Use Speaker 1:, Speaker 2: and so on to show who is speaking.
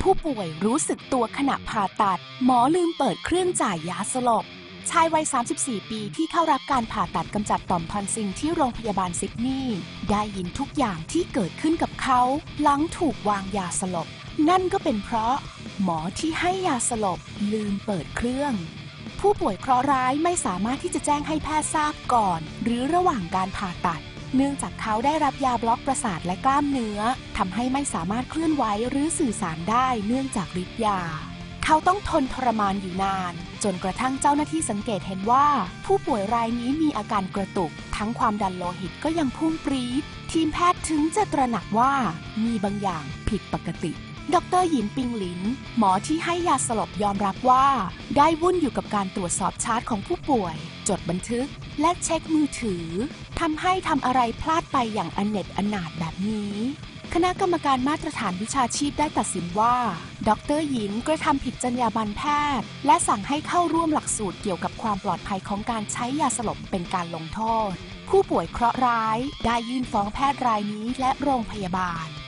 Speaker 1: ผู้ป่วยรู้สึกตัวขณะผ่าตัด หมอลืมเปิดเครื่องจ่ายยาสลบ ชายวัย 34 ปีที่เข้ารับการผ่าตัดกำจัดต่อมทอนซิลที่โรงพยาบาลซิดนีย์ได้ยินทุกอย่างที่เกิดขึ้นกับเขา หลังถูกวางยาสลบ นั่นก็เป็นเพราะ หมอที่ให้ยาสลบลืมเปิดเครื่อง ผู้ป่วยเคราะห์ร้ายไม่สามารถที่จะแจ้งให้แพทย์ทราบก่อน หรือระหว่างการผ่าตัด เนื่องจากเขาได้รับยาบล็อกประสาทและกล้ามเนื้อทำให้ไม่สามารถเคลื่อนไหวหรือสื่อสารได้เนื่องจากฤทธิ์ยา เขาต้องทนทรมานอยู่นาน จนกระทั่งเจ้าหน้าที่สังเกตเห็นว่า ผู้ป่วยรายนี้มีอาการกระตุก ทั้งความดันโลหิตก็ยังพุ่งปรี๊ดทีมแพทย์ถึงจะตระหนักว่ามีบางอย่างผิดปกติดรหยินปิงหลิน หมอที่ให้ยาสลบยอมรับว่า ได้วุ่นอยู่กับการตรวจสอบชาร์ตของผู้ป่วย จดบันทึก และเช็คมือถือทำให้ทำอะไรพลาดไปอย่างอนเน็ตอนาถแบบนี้ คณะกรรมการมาตรฐานวิชาชีพได้ตัดสินว่า ดรหญินกระทำผิดจรรยาบรรณแพทย์ และสั่งให้เข้าร่วมหลักสูตรเกี่ยวกับความปลอดภัยของการใช้ยาสลบเป็นการลงโทษ ผู้ป่วยเคราะห์ร้าย ได้ยื่นฟ้องแพทย์รายนี้และโรงพยาบาล